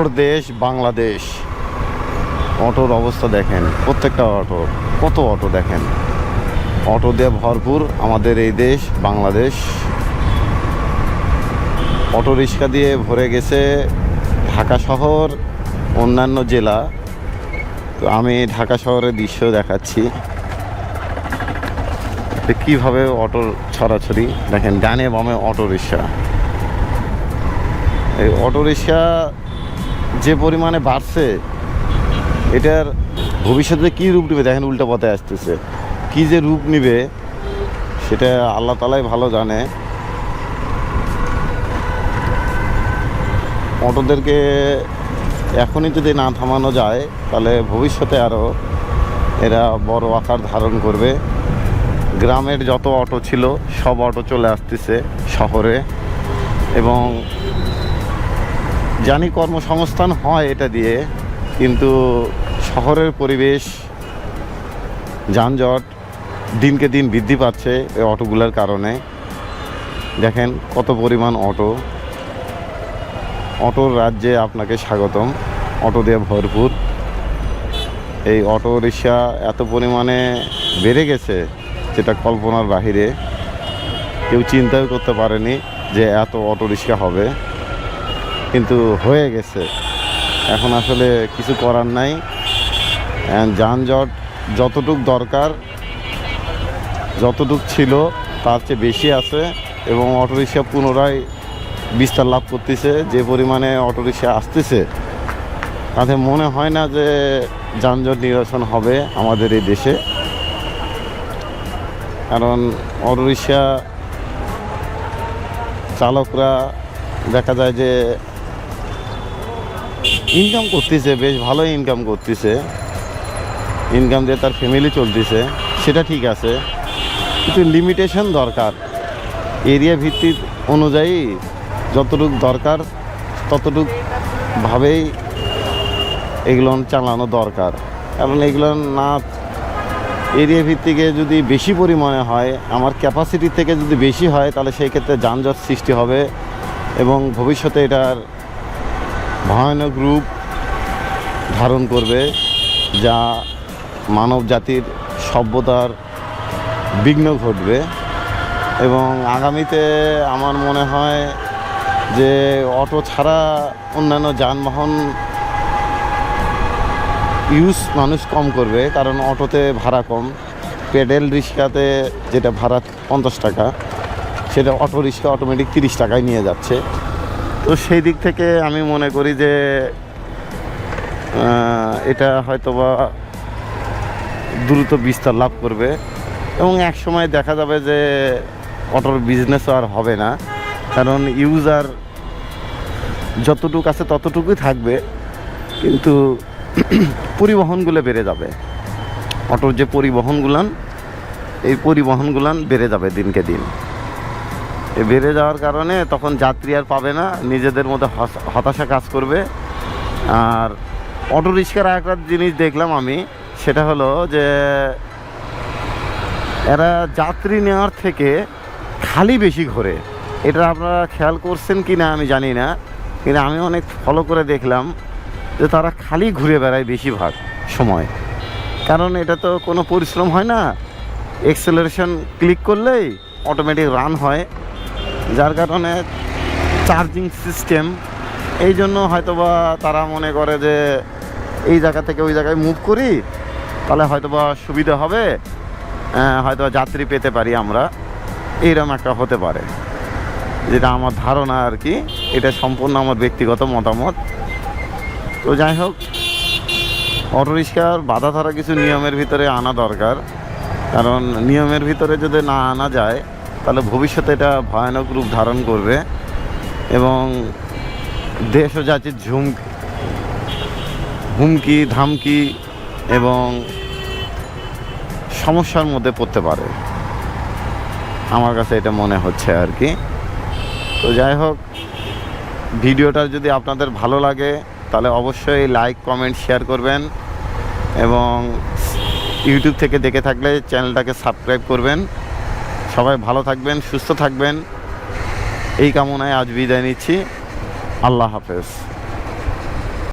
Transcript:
অটোর দেশ, বাংলাদেশ। অটোর অবস্থা দেখেন, প্রত্যেকটা অটো, কত অটো দেখেন। অটো দিয়ে ভরপুর আমাদের এই দেশ, বাংলাদেশ। অটো রিক্সা দিয়ে ভরে গেছে ঢাকা শহর, অন্যান্য জেলা। তো আমি ঢাকা শহরের দৃশ্য দেখাচ্ছি। কীভাবে অটোর ছড়াছড়ি, দেখেন ডানে বামে অটো রিক্সা। এই অটো রিক্সা যে পরিমাণে বাড়ছে, এটার ভবিষ্যতে কী রূপ নেবে? দেখেন উল্টো পথে আসতেছে। কী যে রূপ নেবে, সেটা আল্লাহ তালাই ভালো জানে। অটোদেরকে এখনই যদি না থামানো যায়, তাহলে ভবিষ্যতে আরও এরা বড় আকার ধারণ করবে। গ্রামের যত অটো ছিল, সব অটো চলে আসতেছে শহরে। এবং জানি কর্মসংস্থান হয় এটা দিয়ে, কিন্তু শহরের পরিবেশ, যানজট দিনকে দিন বৃদ্ধি পাচ্ছে এই অটোগুলোর কারণে। দেখেন কত পরিমাণ অটো। অটোর রাজ্যে আপনাকে স্বাগতম। অটো দিয়ে ভরপুর। এই অটো রিক্সা এত পরিমাণে বেড়ে গেছে যেটা কল্পনার বাহিরে। কেউ চিন্তাও করতে পারেনি যে এত অটো রিক্সা হবে। কিন্তু হয়ে গেছে। এখন আসলে কিছু করার নাই। যানজট যতটুক দরকার, যতটুক ছিল, তার চেয়ে বেশি আছে এবং অটোরিক্সা পুনরায় বিস্তার লাভ করতেছে। যে পরিমাণে অটোরিক্সা আসতেছে, তাতে মনে হয় না যে যানজট নিরসন হবে আমাদের এই দেশে। কারণ অটোরিক্সা চালকরা দেখা যায় যে ইনকাম করতেছে, বেশ ভালো ইনকাম করতেছে। ইনকাম দিয়ে তার ফ্যামিলি চলতেছে, সেটা ঠিক আছে। কিন্তু লিমিটেশন দরকার। এরিয়া ভিত্তিক অনুযায়ী যতটুক দরকার, ততটুক ভাবেই এগুলো চালানো দরকার। কারণ এগুলো না এরিয়া ভিত্তিকে যদি বেশি পরিমাণে হয়, আমার ক্যাপাসিটি থেকে যদি বেশি হয়, তাহলে সেই ক্ষেত্রে যানজট সৃষ্টি হবে এবং ভবিষ্যতে এটার ভয়ানক রূপ ধারণ করবে যা মানব জাতির সভ্যতার বিঘ্ন ঘটবে। এবং আগামীতে আমার মনে হয় যে অটো ছাড়া অন্যান্য যানবাহন ইউজ মানুষ কম করবে, কারণ অটোতে ভাড়া কম। পেডেল রিক্সাতে যেটা ভাড়া পঞ্চাশ টাকা, সেটা অটো রিক্সা অটোমেটিক তিরিশ টাকায় নিয়ে যাচ্ছে। তো সেই দিক থেকে আমি মনে করি যে এটা হয়তোবা দ্রুত বিস্তার লাভ করবে। এবং এক সময় দেখা যাবে যে, অটোর বিজনেসও আর হবে না। কারণ ইউজার যতটুকু আছে ততটুকুই থাকবে। কিন্তু পরিবহনগুলো বেড়ে যাবে। অটোর যে পরিবহনগুলান, এই পরিবহনগুলান বেড়ে যাবে দিনকে দিন। বেড়ে যাওয়ার কারণে তখন যাত্রী আর পাবে না, নিজেদের মধ্যে হতাশা কাজ করবে। আর অটো রিক্সার একটা জিনিস দেখলাম আমি, সেটা হলো যে এরা যাত্রী নেওয়ার থেকে খালি বেশি ঘোরে। এটা আপনারা খেয়াল করছেন কি না আমি জানি না, কিন্তু আমি অনেক ফলো করে দেখলাম যে তারা খালি ঘুরে বেড়ায় বেশিরভাগ সময়। কারণ এটা তো কোনো পরিশ্রম হয় না এক্সেলারেশন ক্লিক করলেই অটোমেটিক রান হয়। যার কারণে চার্জিং সিস্টেম এই জন্য হয়তোবা তারা মনে করে যে এই জায়গা থেকে ওই জায়গায় মুভ করি, তাহলে হয়তোবা সুবিধা হবে হয়তো যাত্রী পেতে পারি আমরা। এইরকম একটা হতে পারে। যেটা আমার ধারণা আর কি, এটা সম্পূর্ণ আমার ব্যক্তিগত মতামত। তো যাই হোক অটোরিক্সার বাধা ধরা কিছু নিয়মের ভিতরে আনা দরকার। কারণ নিয়মের ভিতরে যদি না আনা যায় তাহলে ভবিষ্যতে এটা ভয়ানক রূপ ধারণ করবে এবং দেশ ও জাতির ঝুম হুমকি, ধামকি এবং সমস্যার মধ্যে পড়তে পারে। আমার কাছে এটা মনে হচ্ছে আর কি। তো যাই হোক, ভিডিওটা যদি আপনাদের ভালো লাগে, তাহলে অবশ্যই লাইক, কমেন্ট, শেয়ার করবেন এবং ইউটিউব থেকে দেখে থাকলে চ্যানেলটাকে সাবস্ক্রাইব করবেন। সবাই ভালো থাকবেন সুস্থ থাকবেন। এই কামনায় আজ বিদায় নিচ্ছি। আল্লাহ হাফেজ।